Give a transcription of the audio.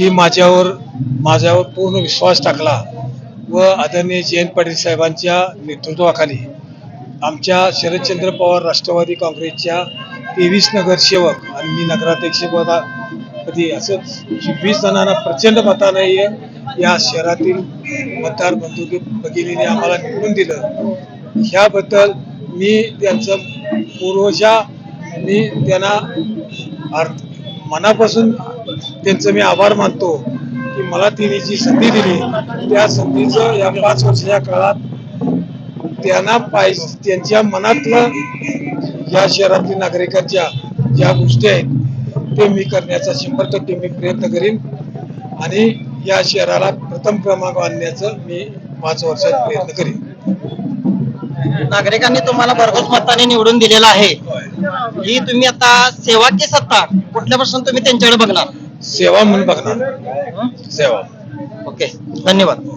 की माझ्यावर माझ्यावर पूर्ण विश्वास टाकला व आदरणीय जयंत पाटील साहेबांच्या नेतृत्वाखाली आमच्या शरदचंद्र पवार राष्ट्रवादी काँग्रेसच्या तेवीस नगरसेवक आणि मी नगराध्यक्ष पदी असं वीस जणांना प्रचंड मताने या शहरातील मतदार बंधू भगिनीने आम्हाला निवडून दिलं. ह्याबद्दल मी त्यांचं पूर्वजा मी त्यांना मनापासून त्यांचं मी आभार मानतो की मला तिने जी संधी दिली त्या संधीचं या पाच वर्षाच्या काळात त्यांना पाहिजे त्यांच्या मनातलं या शहरातील नागरिकांच्या ज्या गोष्टी आहेत ते मी करण्याचा शंभर टक्के मी प्रयत्न करीन. आणि या शहराला प्रथम क्रमांक आणण्याचं मी पाच वर्षात प्रयत्न करीन. नागरिकांनी तुम्हाला भरघोस मताने निवडून दिलेला आहे. ही तुम्ही आता सेवा की सत्ता कुठल्यापासून तुम्ही त्यांच्याकडे बघणार? सेवा म्हणून बघणार. सेवा. ओके धन्यवाद.